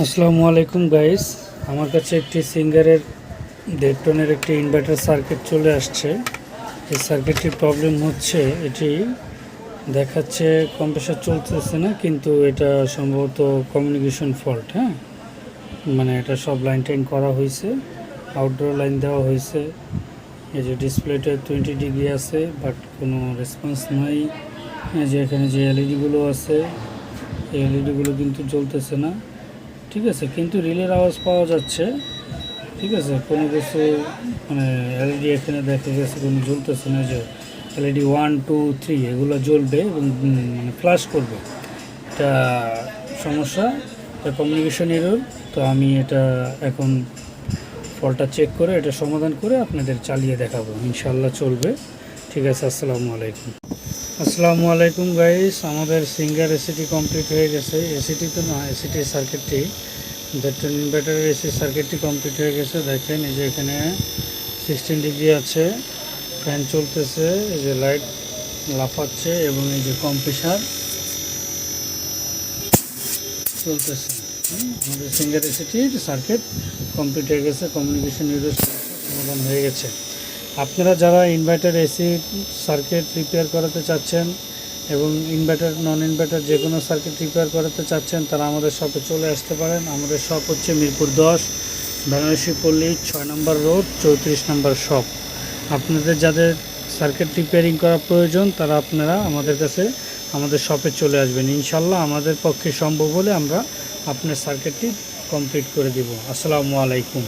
আসসালামু আলাইকুম গাইস আমার কাছে একটি সিঙ্গারের দেড় টনের একটি ইনভার্টার সার্কিট চলে আসছে। এই সার্কিটটির প্রবলেম হচ্ছে এটি দেখাচ্ছে কম্প্রেসার চলতেছে না, কিন্তু এটা সম্ভবত কমিউনিকেশন ফল্ট হ্যাঁ? মানে এটা সব লাইন টাইন করা হয়েছে আউটডোর লাইন দেওয়া হয়েছে। এই যে ডিসপ্লেটা টোয়েন্টি ডিগ্রি আছে বাট কোনো রেসপন্স নাই। যে এখানে যে এলইডিগুলো আছে, এই এলইডিগুলো কিন্তু চলতেছে না। ঠিক আছে, কিন্তু রিলের আওয়াজ পাওয়া যাচ্ছে। ঠিক আছে, কোনো কিছু মানে এলইডি এখানে দেখা গেছে, কোনো জ্বলতেছে না যে এলইডি ওয়ান টু থ্রি এগুলো জ্বলবে এবং মানে ফ্লাশ করবে। এটা সমস্যা, এটা কমিউনিকেশন এরর তো আমি এটা এখন ফলটা চেক করে, এটা সমাধান করে আপনাদের চালিয়ে দেখাবো। ইনশাল্লাহ চলবে। ঠিক আছে, আসসালামু আলাইকুম। আসসালামু আলাইকুম গাইস, আমাদের সিঙ্গার এসিটি কমপ্লিট হয়ে গেছে। এসিটি তো না এসিটি সার্কিটটি ব্যাটারি ইনভার্টারের এসি সার্কিটটি কমপ্লিট হয়ে গেছে। দেখেন, এই যে এখানে সিক্সটিন ডিগ্রি আছে। ফ্যান চলতেছে, এই যে লাইট লাফাচ্ছে এবং এই যে কম্প্রেসার চলতেছে। আমাদের সিঙ্গার এসিটির সার্কিট কমপ্লিট হয়ে গেছে। কমিউনিকেশন ইউজের সমাধান হয়ে গেছে। আপনারা যারা ইনভার্টার এসি সার্কিট রিপেয়ার করাতে চাচ্ছেন এবং ইনভার্টার নন ইনভার্টার যে কোনো সার্কিট রিপেয়ার করাতে চাচ্ছেন, তারা আমাদের শপে চলে আসতে পারেন। আমাদের শপ হচ্ছে মিরপুর দশ বেনারসি পল্লী ছয় নম্বর রোড, চৌত্রিশ নম্বর শপ আপনাদের যাদের সার্কিট রিপেয়ারিং করা প্রয়োজন, তারা আপনারা আমাদের কাছে, আমাদের শপে চলে আসবেন। ইনশাল্লাহ আমাদের পক্ষে সম্ভব হলে আমরা আপনার সার্কিটটি কমপ্লিট করে দিব। আসসালামু আলাইকুম।